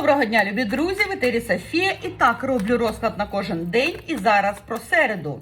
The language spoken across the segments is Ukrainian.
Доброго дня, любі друзі! В етері Софія. І так роблю розклад на кожен день. І зараз про середу.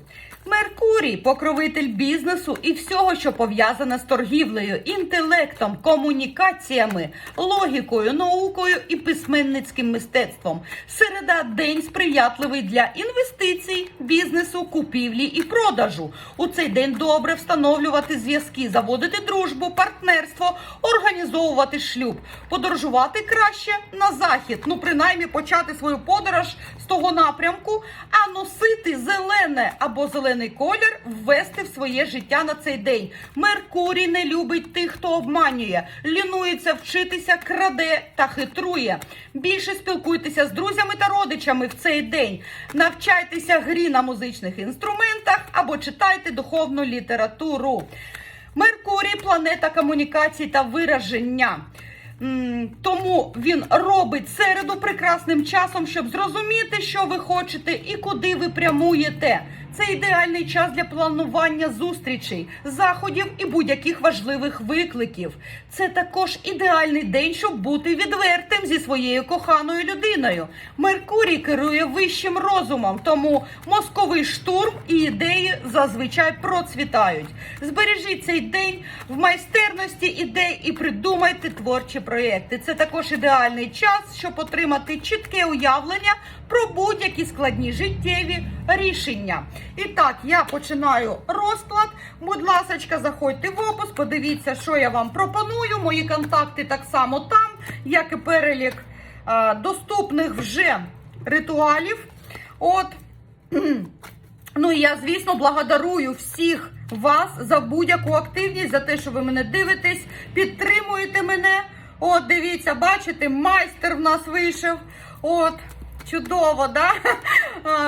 Меркурій, покровитель бізнесу і всього, що пов'язане з торгівлею, інтелектом, комунікаціями, логікою, наукою і письменницьким мистецтвом. Середа день сприятливий для інвестицій, бізнесу, купівлі і продажу. У цей день добре встановлювати зв'язки, заводити дружбу, партнерство, організовувати шлюб, подорожувати краще на захід. Ну, принаймні, почати свою подорож з того напрямку, а носити зелене або зелений колір ввести в своє життя на цей день. Меркурій не любить тих, хто обманює, лінується вчитися, краде та хитрує. Більше спілкуйтеся з друзями та родичами в цей день. Навчайтеся грі на музичних інструментах або читайте духовну літературу. Меркурій планета комунікацій та вираження. Тому він робить середу прекрасним часом, щоб зрозуміти, що ви хочете і куди ви прямуєте. Це ідеальний час для планування зустрічей, заходів і будь-яких важливих викликів. Це також ідеальний день, щоб бути відвертим зі своєю коханою людиною. Меркурій керує вищим розумом, тому мозковий штурм і ідеї зазвичай процвітають. Збережіть цей день в майстерності ідей і придумайте творчі проєкти. Це також ідеальний час, щоб отримати чітке уявлення про будь-які складні життєві рішення. І так, я починаю розклад. Будь ласка, заходьте в опис, подивіться, що я вам пропоную. Мої контакти так само там, як і перелік е, доступних вже ритуалів. От. Ну і я, звісно, благодарую всіх вас за будь-яку активність, за те, що ви мене дивитесь, підтримуєте мене. От, дивіться, бачите, майстер в нас вийшов. От, чудово, да?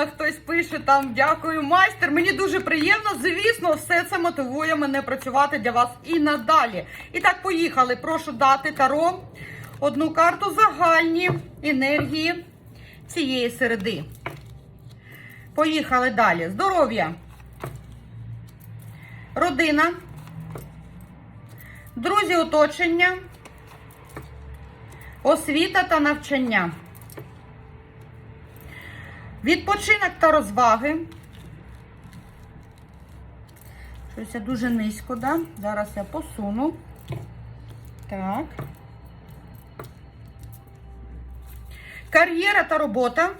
Хтось пише там дякую, майстер. Мені дуже приємно. Звісно, все це мотивує мене працювати для вас і надалі. І так, поїхали. Прошу дати таро. Одну карту загальні енергії цієї середи. Поїхали далі. Здоров'я. Родина. Друзі оточення. Освіта та навчання. Відпочинок та розваги. Щось я дуже низько, да? Зараз я посуну. Так. Кар'єра та робота.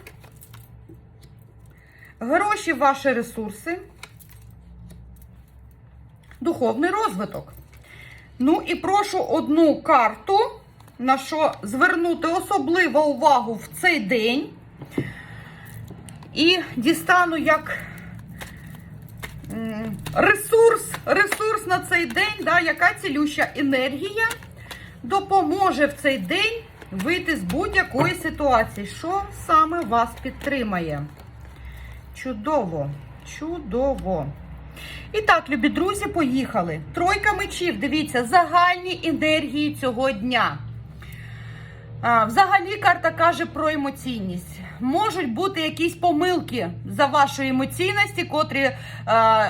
Гроші, ваші ресурси. Духовний розвиток. Ну і прошу одну карту, на що звернути особливу увагу в цей день. І дістану як ресурс, ресурс на цей день, да, яка цілюща енергія допоможе в цей день вийти з будь-якої ситуації. Що саме вас підтримає? Чудово, чудово. І так, любі друзі, поїхали. Тройка мечів, дивіться, загальні енергії цього дня. Взагалі карта каже про емоційність. Можуть бути якісь помилки за вашої емоційності, котрі е,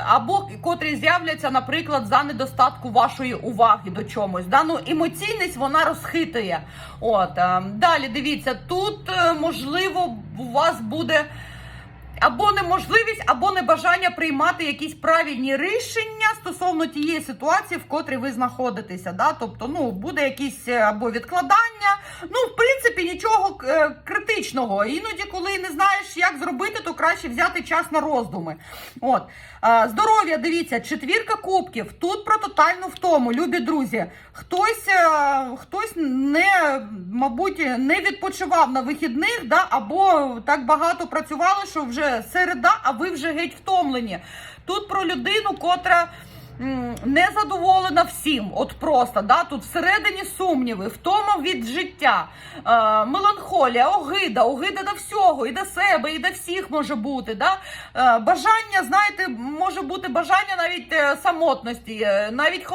або котрі з'являться, наприклад, за недостатку вашої уваги до чомусь. Да? Ну, емоційність вона розхитує. От е, далі дивіться, тут е, можливо у вас буде. Або неможливість, або небажання приймати якісь правильні рішення стосовно тієї ситуації, в котрій ви знаходитеся. Да? Тобто, ну, буде якісь е, або відкладання. Ну, в принципі, нічого е, критичного. Іноді, коли не знаєш, як зробити, то краще взяти час на роздуми. От. Здоров'я, дивіться, четвірка кубків. Тут про тотальну втому, любі друзі. Хтось, е, хтось не, мабуть, не відпочивав на вихідних, да? або так багато працювали, що вже середа, а ви вже геть втомлені. Тут про людину, котра не задоволена всім. От просто да? тут всередині сумніви, втома від життя, е, меланхолія, огида, огида до всього, і до себе, і до всіх може бути. Да? Е, бажання, знаєте, може бути бажання навіть е, самотності, е, навіть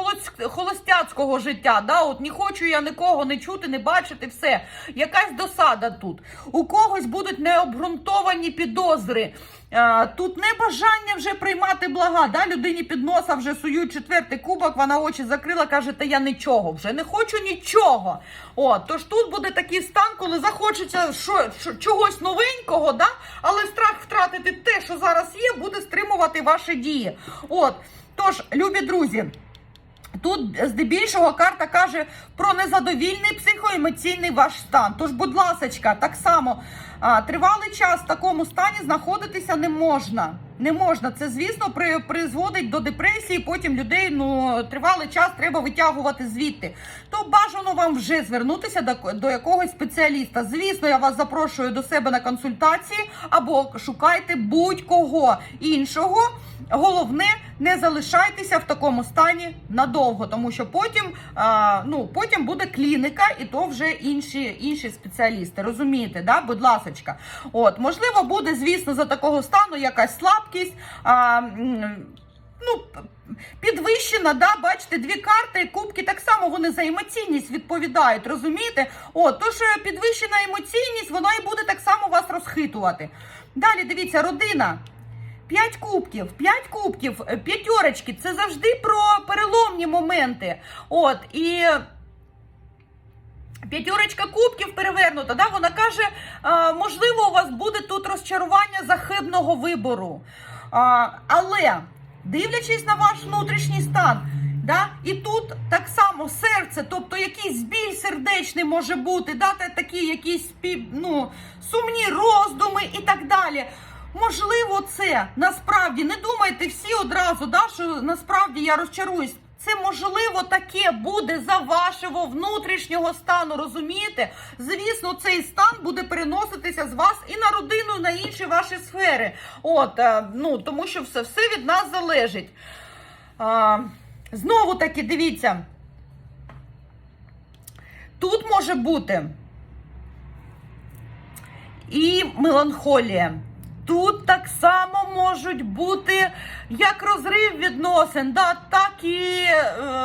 холостяцького життя. Да? От не хочу я нікого не чути, не бачити, все. Якась досада тут. У когось будуть необґрунтовані підозри. Е, Тут не бажання вже приймати блага, да? людині під носа вже сують четвертий кубок, вона очі закрила, каже, та я нічого, вже не хочу нічого. От, тож тут буде такий стан, коли захочеться що, що, чогось новенького, да? але страх втратити те, що зараз є, буде стримувати ваші дії. От, тож, любі друзі. Тут здебільшого карта каже про незадовільний психоемоційний ваш стан. Тож, будь ласочка, так само тривалий час в такому стані знаходитися не можна. Не можна. Це, звісно, при, призводить до депресії. Потім людей ну тривалий час треба витягувати звідти. То бажано вам вже звернутися до, до якогось спеціаліста. Звісно, я вас запрошую до себе на консультації або шукайте будь-кого іншого. Головне, не залишайтеся в такому стані надовго, тому що потім, а, ну, потім буде клініка, і то вже інші, інші спеціалісти. Розумієте, да? будь ласочка. От, можливо, буде, звісно, за такого стану якась слабкість. А, ну, Підвищена, да, бачите, дві карти, кубки так само вони за емоційність відповідають, розумієте? От, тож е, підвищена емоційність, вона і буде так само вас розхитувати. Далі дивіться, родина. П'ять кубків, п'ять кубків, е, п'ятерочки це завжди про переломні моменти. От, і п'ятерочка кубків перевернута, да, вона каже, можливо, у вас буде тут розчарування захибного вибору. Але, дивлячись на ваш внутрішній стан, да, і тут так само серце, тобто якийсь біль сердечний може бути, да, такі якісь ну, сумні роздуми і так далі. Можливо, це насправді не думайте всі одразу, да, що насправді я розчаруюсь. Це можливо таке буде за вашого внутрішнього стану, розумієте? Звісно, цей стан буде переноситися з вас і на родину, і на інші ваші сфери. От, е, ну тому що все, все від нас залежить. А, знову таки, дивіться. Тут може бути і меланхолія. Тут так само можуть бути як розрив відносин, да, так і е,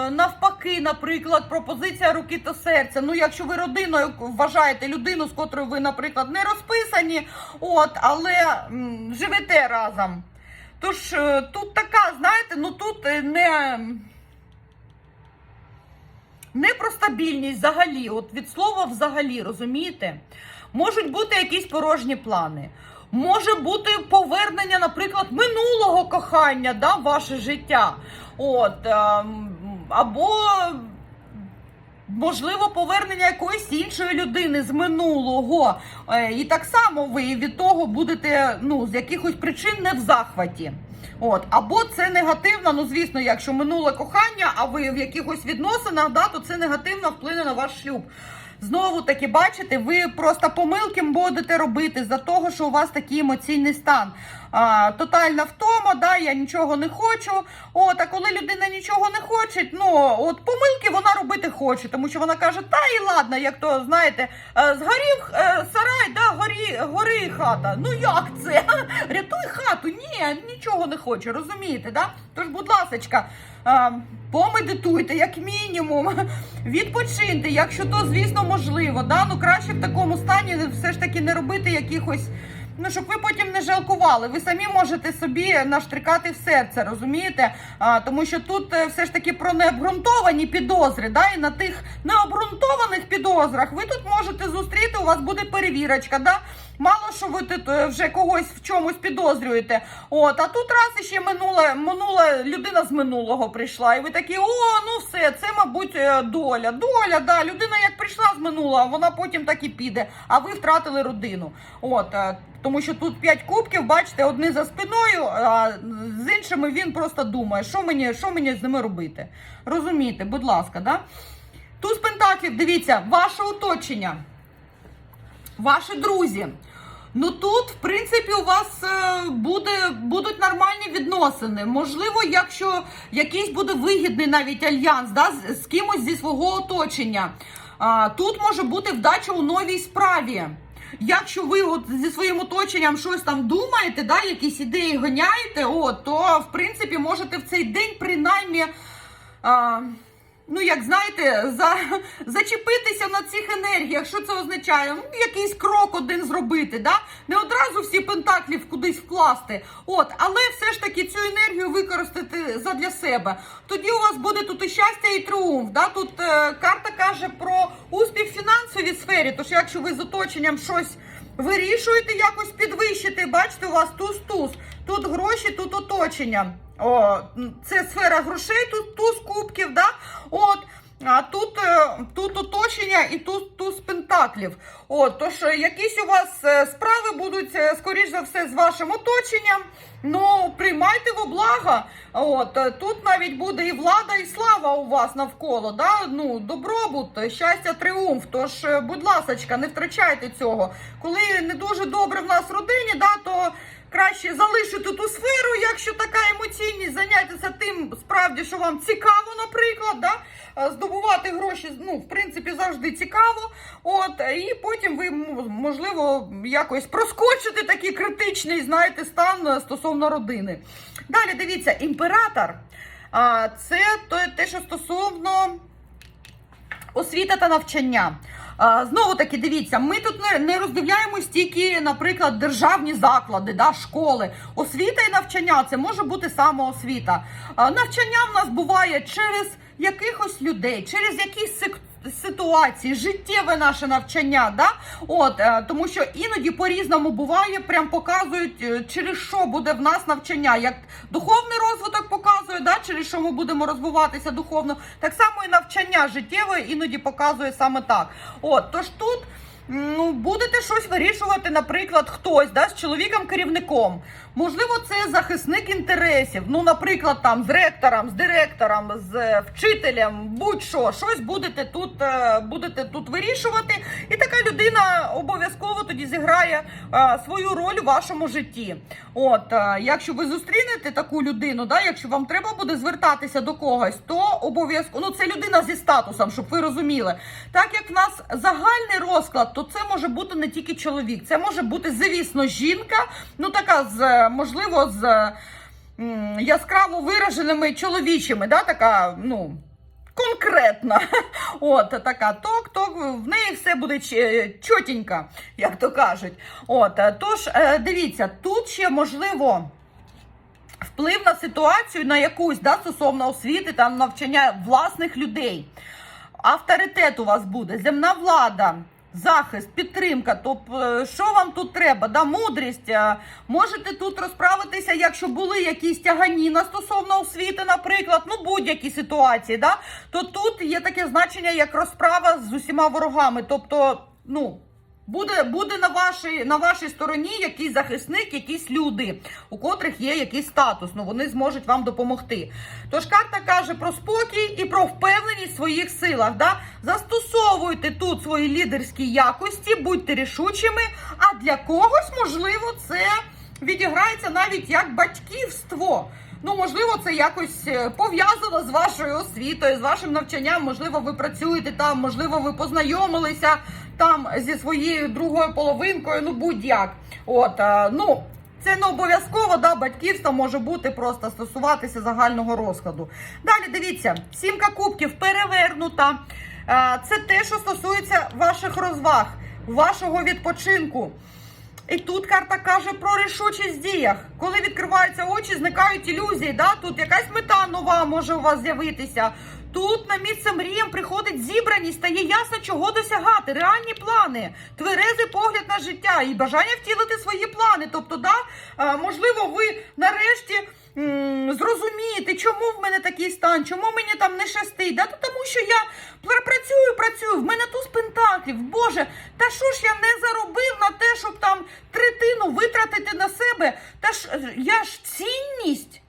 навпаки, наприклад, пропозиція руки та серця. Ну, якщо ви родиною вважаєте людину, з котрою ви, наприклад, не розписані, от, але м, живете разом. Тож е, тут така, знаєте, ну тут е, не. Не про стабільність взагалі, от від слова взагалі, розумієте? Можуть бути якісь порожні плани. Може бути повернення, наприклад, минулого кохання да, ваше життя. От, ем, або, можливо, повернення якоїсь іншої людини з минулого. Е, І так само ви від того будете ну, з якихось причин не в захваті. От, або це негативно, ну звісно, якщо минуле кохання, а ви в якихось відносинах, да, то це негативно вплине на ваш шлюб. Знову таки, бачите, ви просто помилки будете робити за того, що у вас такий емоційний стан. А, тотальна втома, да, я нічого не хочу. От, а коли людина нічого не хоче, ну от помилки вона робити хоче, тому що вона каже, та і ладно, як то знаєте, е, згорів е, сарай, да, горі, гори хата. Ну як це? Рятуй хату. Ні, нічого не хочу, розумієте, да? Тож, будь ласочка, е, помедитуйте, як мінімум, відпочиньте, якщо то, звісно, можливо. Да? Ну краще в такому стані все ж таки не робити якихось. Ну, щоб ви потім не жалкували. Ви самі можете собі наштрикати в серце, розумієте? А, тому що тут е, все ж таки про необґрунтовані підозри, да? і на тих необґрунтованих підозрах ви тут можете зустріти, у вас буде перевірочка, да? Мало що ви тут е, вже когось в чомусь підозрюєте. От, а тут раз іще минула, минула людина з минулого прийшла, і ви такі, о, ну все, це, мабуть, е, доля. Доля, да. Людина як прийшла з минулого, вона потім так і піде, а ви втратили родину. От, тому що тут п'ять кубків, бачите, одні за спиною, а з іншими він просто думає, що мені, що мені з ними робити. Розумієте, будь ласка, да? Туз пентаклів, дивіться, ваше оточення, ваші друзі. Ну тут, в принципі, у вас е, буде, будуть нормальні відносини. Можливо, якщо якийсь буде вигідний навіть альянс да, з, з кимось зі свого оточення. А, тут може бути вдача у новій справі. Якщо ви от зі своїм оточенням щось там думаєте, да, якісь ідеї гоняєте, от, то в принципі можете в цей день принаймні. А, ну як знаєте, за, зачепитися на цих енергіях. Що це означає? Ну, якийсь крок один зробити, да? не одразу всі пентаклів кудись вкласти. От, але все ж таки цю енергію використати задля себе. Тоді у вас буде тут і щастя, і тріумф. Да? Тут е, карта каже про успіх в фінансовій сфері. Тож, якщо ви з оточенням щось вирішуєте, якось підвищити, бачите, у вас туз-туз. Тут гроші, тут оточення. О, це сфера грошей, тут туз кубків, да? От. А тут, е, тут оточення і тут туз пентаклів. От, тож е, якісь у вас е, справи будуть, скоріш за все, з вашим оточенням. Ну, приймайте во благо. От, тут навіть буде і влада, і слава у вас навколо. Да? Ну, добробут, щастя, тріумф. Тож, будь ласочка, не втрачайте цього. Коли не дуже добре в нас в родині, да, то краще залишити ту сферу, якщо така емоційність, зайнятися тим справді, що вам цікаво, наприклад, да? Е, здобувати гроші, ну, в принципі, завжди цікаво. От, і потім ви, можливо, якось проскочите такий критичний, знаєте, стан е, стосовно родини. Далі дивіться, імператор. Це те- що стосовно освіта та навчання. Знову таки, дивіться, ми тут не, роздивляємось тільки, наприклад, державні заклади, да, школи. Освіта і навчання це може бути самоосвіта. Навчання в нас буває через якихось людей, через якісь сек- ситуації, життєве наше навчання. Да? От, е, тому що іноді по-різному буває, прям показують, е, через що буде в нас навчання. Як духовний розвиток показує, да, через що ми будемо розвиватися духовно, так само і навчання життєве іноді показує саме так. От, тож тут. Ну, будете щось вирішувати, наприклад, хтось да, з чоловіком-керівником. Можливо, це захисник інтересів. Ну, наприклад, там з ректором, з директором, з е, вчителем, будь-що, щось будете тут, е, будете тут вирішувати. І така людина обов'язково тоді зіграє е, свою роль у вашому житті. От, якщо ви зустрінете таку людину, да, якщо вам треба буде звертатися до когось, то обов'язково ну це людина зі статусом, щоб ви розуміли. Так як в нас загальний розклад, то це може бути не тільки чоловік, це може бути, звісно, жінка, ну така з можливо з яскраво вираженими чоловічими, да, така, ну. Конкретна, от така ток-ток, в неї все буде ч- чотенько, як то кажуть. От, е, тож, е, дивіться, тут ще можливо вплив на ситуацію на якусь да, стосовно освіти та навчання власних людей. Авторитет у вас буде, земна влада. Захист, підтримка, тобто, що вам тут треба? Да, мудрість. е, Можете тут розправитися, якщо були якісь тяганіна стосовно освіти, наприклад, ну будь-які ситуації, да, то тут є таке значення, як розправа з усіма ворогами. Тобто, ну, Буде, буде на, вашій, на вашій стороні якийсь захисник, якісь люди, у котрих є якийсь статус. Ну вони зможуть вам допомогти. Тож карта каже про спокій і про впевненість в своїх силах. Да? Застосовуйте тут свої лідерські якості, будьте рішучими. А для когось, можливо, це відіграється навіть як батьківство. Ну, можливо, це якось е, пов'язано з вашою освітою, з вашим навчанням. Можливо, ви працюєте там, можливо, ви познайомилися там зі своєю другою половинкою, ну будь-як. От, е, ну. Це не обов'язково, да, батьківство може бути просто стосуватися загального розкладу. Далі дивіться, сімка кубків перевернута. Е, Це те, що стосується ваших розваг, вашого відпочинку. І тут карта каже про рішучість в діях. Коли відкриваються очі, зникають ілюзії. Да? Тут якась мета нова може у вас з'явитися. Тут на місце мріям приходить зібраність, стає ясно, чого досягати, реальні плани, тверезий погляд на життя і бажання втілити свої плани. Тобто, да, е, можливо, ви нарешті м, зрозумієте, чому в мене такий стан, чому мені там не щастить. Да? Тому що я пр- працюю, працюю, в мене туз пентаклів. Боже, та що ж я не заробив на те, щоб там третину витратити на себе? Та ж я ж цінність.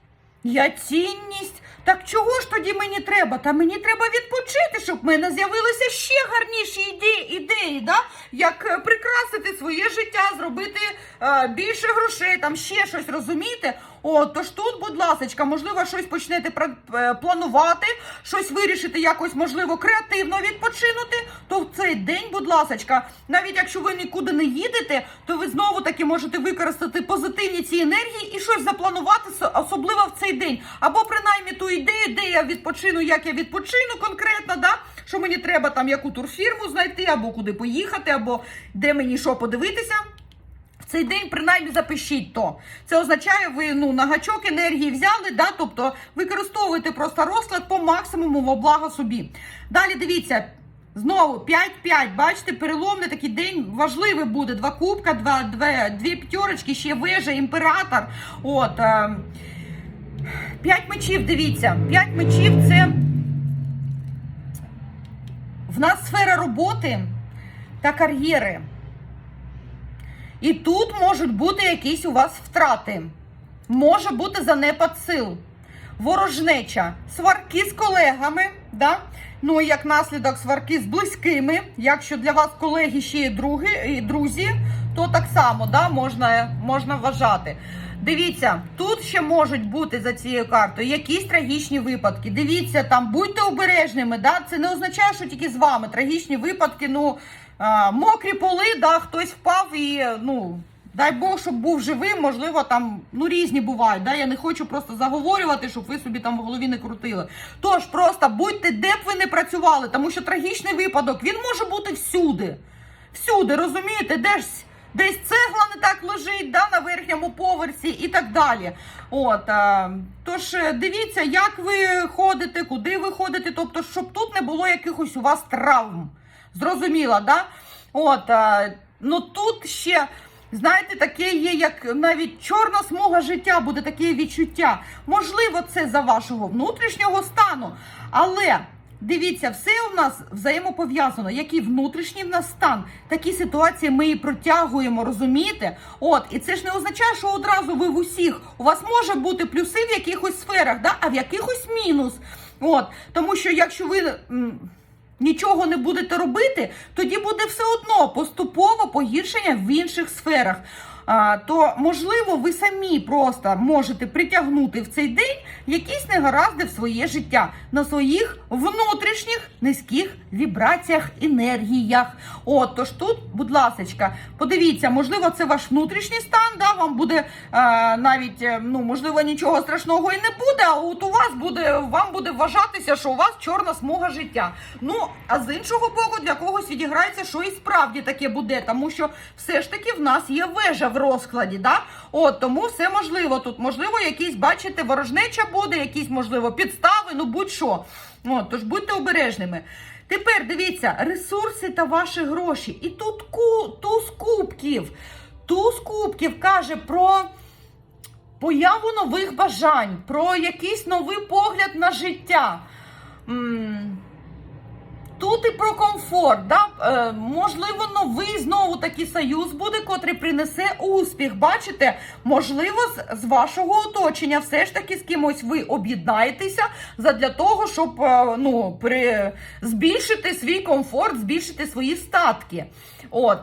Я цінність. Так чого ж тоді мені треба? Та мені треба відпочити, щоб в мене з'явилися ще гарніші ідеї, ідеї да? як е, прикрасити своє життя, зробити е, більше грошей, там ще щось, розумієте? От, тож тут, будь ласка, можливо, щось почнете е, планувати, щось вирішити якось, можливо, креативно відпочинути, то в цей день, будь ласка, навіть якщо ви нікуди не їдете, то ви знову таки можете використати позитивні ці енергії і щось запланувати, особливо в цей день. Або принаймні ту ідею, де я відпочину, як я відпочину конкретно, да? що мені треба там яку турфірму знайти, або куди поїхати, або де мені що подивитися. Цей день принаймні запишіть то. Це означає, ви ну на гачок енергії взяли, да, тобто використовуєте просто розклад по максимуму во благо собі. Далі дивіться. Знову 5-5, бачите, переломний такий день важливий буде. Два кубка, два, дві, дві п'ятерочки, ще вежа, імператор. От, е, п'ять мечів, дивіться. П'ять мечів це в нас сфера роботи та кар'єри. І тут можуть бути якісь у вас втрати. Може бути занепад сил, ворожнеча, сварки з колегами, да? ну і як наслідок сварки з близькими. Якщо для вас колеги ще є други, і друзі, то так само да, можна, можна вважати. Дивіться, тут ще можуть бути за цією картою якісь трагічні випадки. Дивіться, там будьте обережними. Да? Це не означає, що тільки з вами трагічні випадки. Ну мокрі поли, да, хтось впав і ну. Дай Бог, щоб був живим, можливо, там ну різні бувають. Да? Я не хочу просто заговорювати, щоб ви собі там в голові не крутили. Тож просто будьте, де б ви не працювали, тому що трагічний випадок він може бути всюди. Всюди, розумієте, десь десь цегла не так лежить, да, на верхньому поверсі і так далі. От, а, тож е, дивіться, як ви ходите, куди ви ходите, тобто, щоб тут не було якихось у вас травм. Зрозуміла, да? От, а, ну тут ще. Знаєте, таке є, як навіть чорна смуга життя буде таке відчуття. Можливо, це за вашого внутрішнього стану. Але дивіться, все у нас взаємопов'язано. Який внутрішній в нас стан, такі ситуації ми і протягуємо, розумієте? От, і це ж не означає, що одразу ви в усіх. У вас може бути плюси в якихось сферах, да? а в якихось мінус. От, тому що якщо ви. Нічого не будете робити, тоді буде все одно поступово погіршення в інших сферах. То можливо, ви самі просто можете притягнути в цей день якісь негаразди в своє життя на своїх внутрішніх низьких вібраціях, енергіях. От тож тут, будь ласка, подивіться, можливо, це ваш внутрішній стан. Да, вам буде а, навіть е, ну можливо нічого страшного і не буде. А от у вас буде вам буде вважатися, що у вас чорна смуга життя. Ну а з іншого боку, для когось відіграється, що і справді таке буде, тому що все ж таки в нас є вежа в розкладі. Да? От тому все можливо тут. Можливо, якісь, бачите, ворожнеча буде, якісь можливо підстави, ну будь-що. От, тож будьте обережними. Тепер дивіться, ресурси та ваші гроші. І тут ку, туз кубків. Туз кубків каже про появу нових бажань, про якийсь новий погляд на життя. Тут і про комфорт, да? е, можливо, новий знову такий союз буде, котрий принесе успіх. Бачите, можливо, з, з вашого оточення все ж таки з кимось ви об'єднаєтеся задля того, щоб е, ну, при, збільшити свій комфорт, збільшити свої статки. От.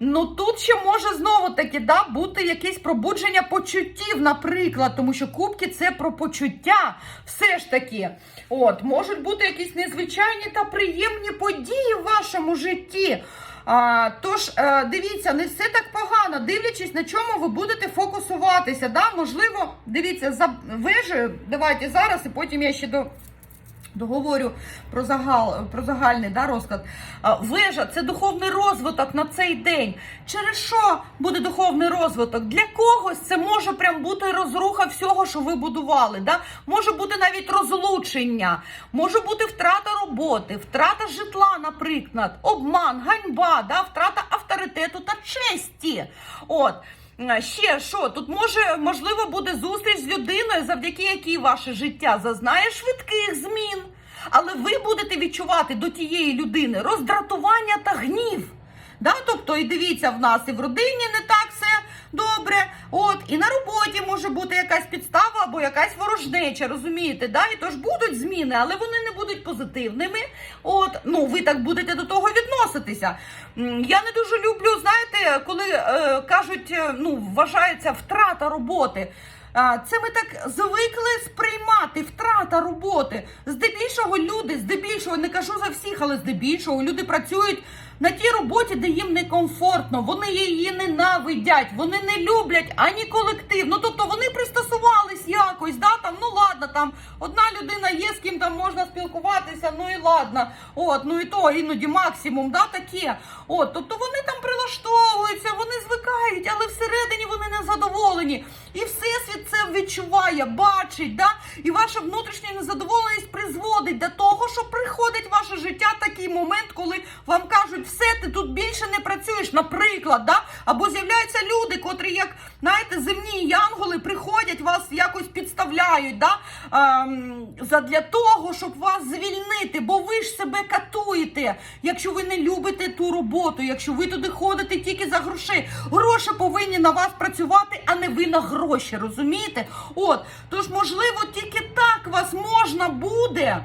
Ну тут ще може знову таки да, бути якесь пробудження почуттів, наприклад, тому що кубки це про почуття. Все ж таки, от можуть бути якісь незвичайні та приємні події в вашому житті. А, тож е, дивіться, не все так погано, дивлячись, на чому ви будете фокусуватися. Да? Можливо, дивіться, за вежею. Давайте зараз, і потім я ще до. Договорю про загал про загальний да, розклад. Вежа це духовний розвиток на цей день. Через що буде духовний розвиток? Для когось це може прям бути розруха всього, що ви будували. Да? Може бути навіть розлучення, може бути втрата роботи, втрата житла, наприклад, обман, ганьба, да? втрата авторитету та честі. От. А, Ще що тут може можливо буде зустріч з людиною, завдяки якій ваше життя зазнає швидких змін, але ви будете відчувати до тієї людини роздратування та гнів. Да? Тобто, і дивіться, в нас і в родині не так все добре. От, і на роботі може бути якась підстава або якась ворожнеча, розумієте? Да? І тож будуть зміни, але вони не будуть позитивними. От, ну ви так будете до того відноситися. Я не дуже люблю, знаєте, коли е, кажуть, е, ну, вважається втрата роботи. Це ми так звикли сприймати втрата роботи. Здебільшого люди, здебільшого, не кажу за всіх, але здебільшого люди працюють на тій роботі, де їм некомфортно. Вони її ненавидять, вони не люблять ані колектив. Ну тобто вони пристосувались якось. Да? Там, ну ладно, там одна людина є, з ким там можна спілкуватися, ну і ладно. От, ну і то іноді максимум, да, таке. От, тобто вони там прилаштовуються, вони звикають, але всередині вони не задоволені. І всесвіт це відчуває, бачить, да? і ваша внутрішня незадоволеність призводить до того, що приходить в ваше життя такий момент, коли вам кажуть, все, ти тут більше не працюєш, наприклад, да? або з'являються люди, котрі, як знаєте, земні янголи приходять, вас якось підставляють, да? ем, задля того, щоб вас звільнити, бо ви ж себе катуєте, якщо ви не любите ту роботу, якщо ви туди ходите тільки за гроші. Гроші повинні на вас працювати, а не ви на гроші, розумієте? От, тож, можливо, тільки так вас можна буде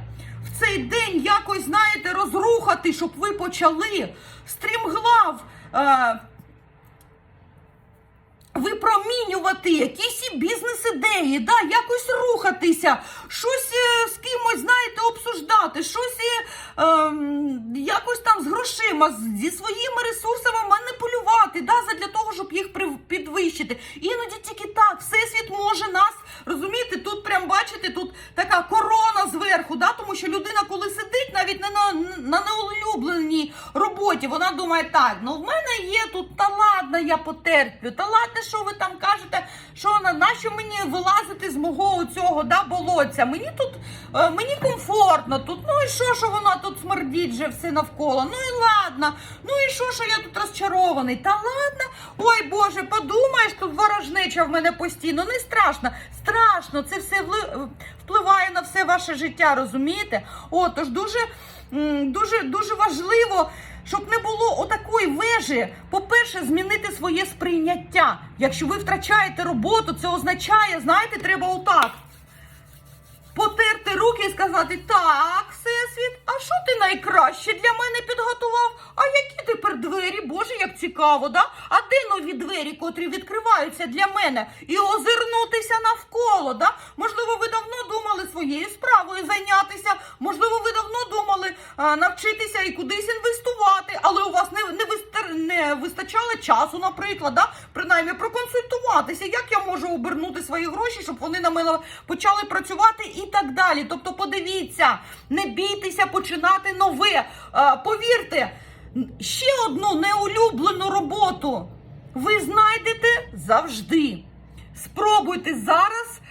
цей день якось, знаєте, розрухати, щоб ви почали стрімглав. Е, випромінювати якісь бізнес-ідеї, да, якось рухатися, щось е, з кимось, знаєте, обсуждати, щось е, ем, якось там з грошима, зі своїми ресурсами маніпулювати, да, задля того, щоб їх підвищити. Іноді тільки так, всесвіт може нас, розумієте, тут прям бачите, тут така корона тому що людина, коли сидить, навіть не на, на неулюбленій роботі, вона думає, так, ну в мене є тут, та ладно, я потерплю, та ладно, що ви там кажете, що на нащо мені вилазити з мого цього да, болотця? Мені тут е, мені комфортно тут. Ну і що, що вона тут смердить вже все навколо? Ну і ладно. Ну і що, що я тут розчарований? Та ладно. Ой Боже, подумаєш, тут ворожнеча в мене постійно. Не страшно. Страшно, це все впливає на все ваше життя, розумієте? О, тож дуже, дуже, дуже важливо. Вежі, по-перше, змінити своє сприйняття. Якщо ви втрачаєте роботу, це означає, знаєте, треба отак. Потерти руки і сказати, так, всесвіт, а що ти найкраще для мене підготував? А які тепер двері? Боже, як цікаво, да? А де нові двері, котрі відкриваються для мене? І озирнутися навколо, да? Можливо, ви давно думали своєю справою зайнятися, можливо, ви давно думали а, навчитися і кудись інвестувати, але у вас не, не, вистар, не вистачало часу, наприклад, да? принаймні проконсультуватися, як я можу обернути свої гроші, щоб вони на мене почали працювати і так далі. Тобто, подивіться, не бійтеся починати нове. Повірте, ще одну неулюблену роботу ви знайдете завжди. Спробуйте зараз.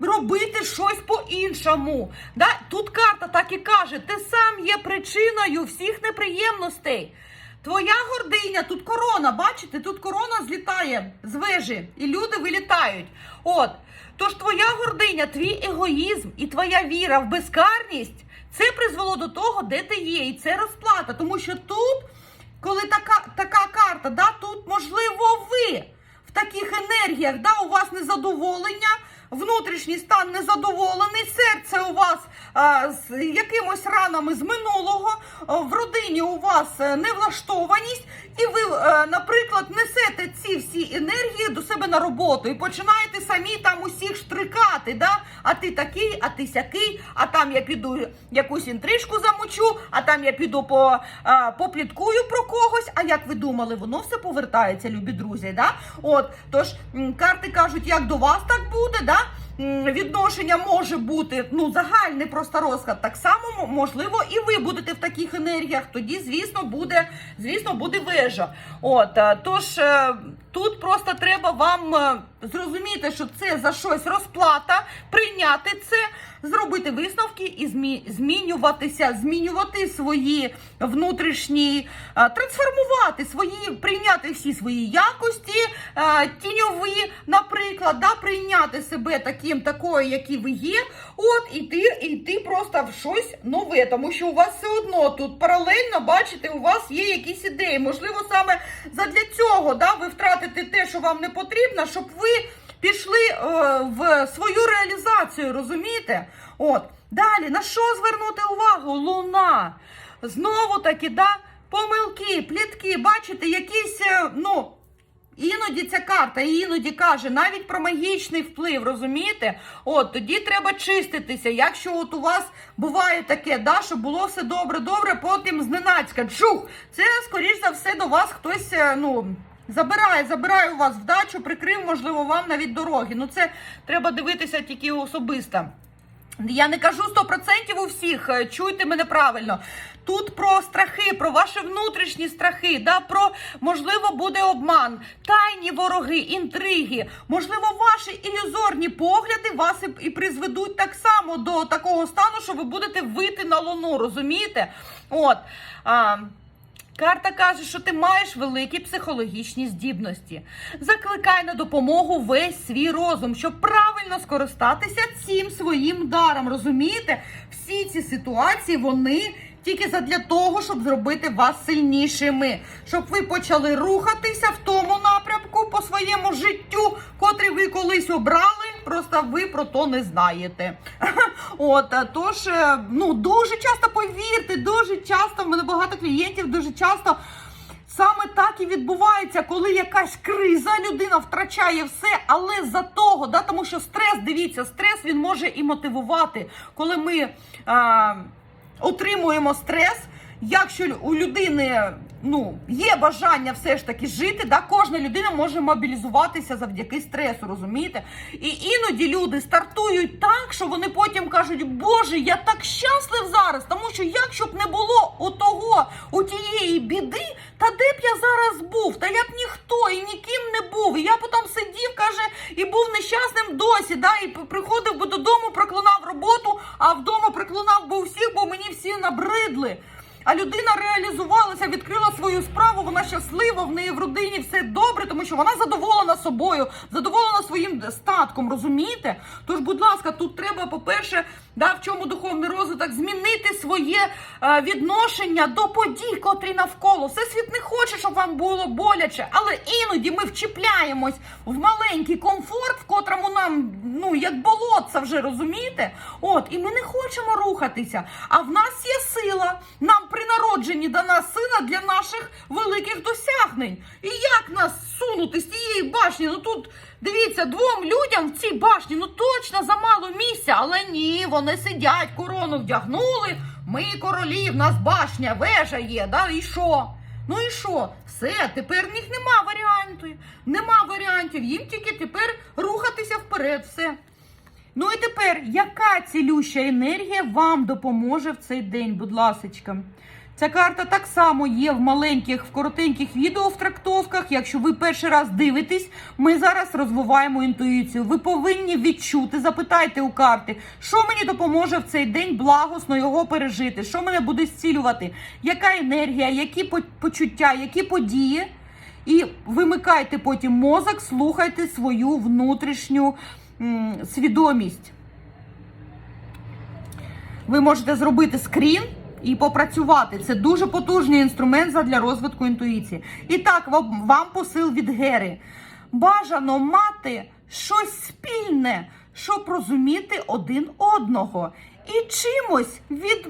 Робити щось по-іншому. Да? Тут карта так і каже: ти сам є причиною всіх неприємностей. Твоя гординя, тут корона, бачите, тут корона злітає з вежі, і люди вилітають. От. Тож твоя гординя, твій егоїзм і твоя віра в безкарність це призвело до того, де ти є, і це розплата. Тому що тут, коли така, така карта, да, тут можливо ви в таких енергіях, да, у вас незадоволення, внутрішній стан незадоволений, серце у вас а, з якимось ранами з минулого, а, в родині у вас е, невлаштованість, і ви, е, наприклад, несете ці всі енергії до себе на роботу і починаєте самі там усіх штрикати. Да? А ти такий, а ти сякий, а там я піду якусь інтрижку замучу, а там я піду по, а, попліткую про когось. А як ви думали, воно все повертається, любі друзі. Да? От, тож карти кажуть, як до вас так буде, да? Відношення може бути ну загальний просто розклад. Так само можливо, і ви будете в таких енергіях. Тоді, звісно, буде, звісно, буде вежа. От е, тож е, тут просто треба вам е, зрозуміти, що це за щось розплата, прийняти це, зробити висновки і змінюватися, змінювати свої внутрішні, е, трансформувати свої, прийняти всі свої якості, е, тіньові, наприклад, да, прийняти себе таким, такою, які ви є, от іти, іти просто в щось нове, тому що у вас все одно тут паралельно, бачите, у вас є якісь ідеї. Можливо, саме задля цього да, ви втратите те, що вам не потрібно, щоб ви пішли е, в свою реалізацію, розумієте? От. Далі, на що звернути увагу? Луна. Знову таки, да, помилки, плітки, бачите, якісь, е, ну, Іноді ця карта іноді каже навіть про магічний вплив, розумієте? От тоді треба чиститися. Якщо от у вас буває таке, да, що було все добре, добре, потім зненацька, чух, це скоріш за все до вас хтось, е, ну. Забирає, забирає у вас вдачу, прикрив, можливо, вам навіть дороги. Ну це треба дивитися тільки особисто. Я не кажу 100% у всіх, е, чуйте мене правильно. Тут про страхи, про ваші внутрішні страхи, да, про можливо буде обман, тайні вороги, інтриги, можливо, ваші ілюзорні погляди вас і, призведуть так само до такого стану, що ви будете вийти на луну, розумієте? От. А, Карта каже, що ти маєш великі психологічні здібності. Закликай на допомогу весь свій розум, щоб правильно скористатися цим своїм даром. Розумієте? Всі ці ситуації вони тільки задля того, щоб зробити вас сильнішими, щоб ви почали рухатися в тому напрямку по своєму життю, котрий ви колись обрали. Просто ви про то не знаєте. От е, тож, е, ну дуже часто повірте, дуже часто в мене багато клієнтів, дуже часто. Саме так і відбувається, коли якась криза, людина втрачає все, але за того, да, тому що стрес, дивіться, стрес він може і мотивувати. Коли ми а, отримуємо стрес, якщо у людини ну, є бажання все ж таки жити, да, кожна людина може мобілізуватися завдяки стресу, розумієте? І іноді люди стартують так, що вони потім кажуть, Боже, я так щаслив зараз, тому що якщо б не було у того, у тієї біди, та де б я зараз був? Та я б ніхто і ніким не був. І я потім сидів, каже, і був нещасним досі, да, і приходив би додому, проклинав роботу, а вдома проклинав би всіх, бо мені всі набридли. А людина реалізувалася, відкрила свою справу, вона щаслива, в неї в родині все добре, тому що вона задоволена собою, задоволена своїм статком, розумієте? Тож, будь ласка, тут треба, по-перше, да, в чому духовний розвиток, змінити своє е, відношення до подій, котрі навколо. Всесвіт не хоче, щоб вам було боляче, але іноді ми вчіпляємось в маленький комфорт, в котрому нам, ну, як болотце вже, розумієте? От, і ми не хочемо рухатися. А в нас є сила. Нам при народженні дана сила для наших великих досягнень. І як нас сунути з цієї башні? Ну тут дивіться, двом людям в цій башні ну точно замало місця, але ні, вони сидять, корону вдягнули. Ми королі, в нас башня, вежа є, да? І що? Ну і що? Все, тепер в них нема варіантів. Нема варіантів. Їм тільки тепер рухатися вперед. Все. Ну і тепер, яка цілюща енергія вам допоможе в цей день, будь ласочка? Ця карта так само є в маленьких, в коротеньких відео в трактовках. Якщо ви перший раз дивитесь, ми зараз розвиваємо інтуїцію. Ви повинні відчути, запитайте у карти, що мені допоможе в цей день благосно його пережити, що мене буде зцілювати, яка енергія, які почуття, які події. І вимикайте потім мозок, слухайте свою внутрішню свідомість. Ви можете зробити скрін і попрацювати. Це дуже потужний інструмент для розвитку інтуїції. І так, вам, посил від Гери. Бажано мати щось спільне, щоб розуміти один одного. І чимось від.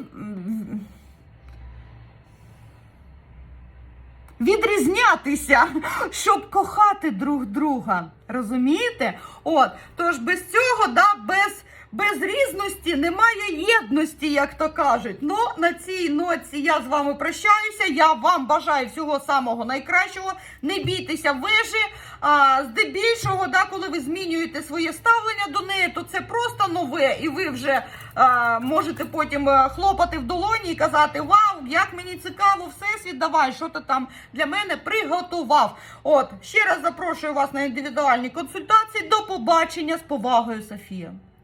Відрізнятися, щоб кохати друг друга. Розумієте? От, тож без цього, да, без, без різності немає єдності, як то кажуть. Ну, на цій ноці я з вами прощаюся. Я вам бажаю всього самого найкращого. Не бійтеся вежі. А, здебільшого, да, коли ви змінюєте своє ставлення до неї, то це просто нове, і ви вже а, можете потім хлопати в долоні і казати: Вау, як мені цікаво, всесвіт, давай, що ти там для мене приготував. От, ще раз запрошую вас на індивідуальні консультації. До побачення з повагою, Софія.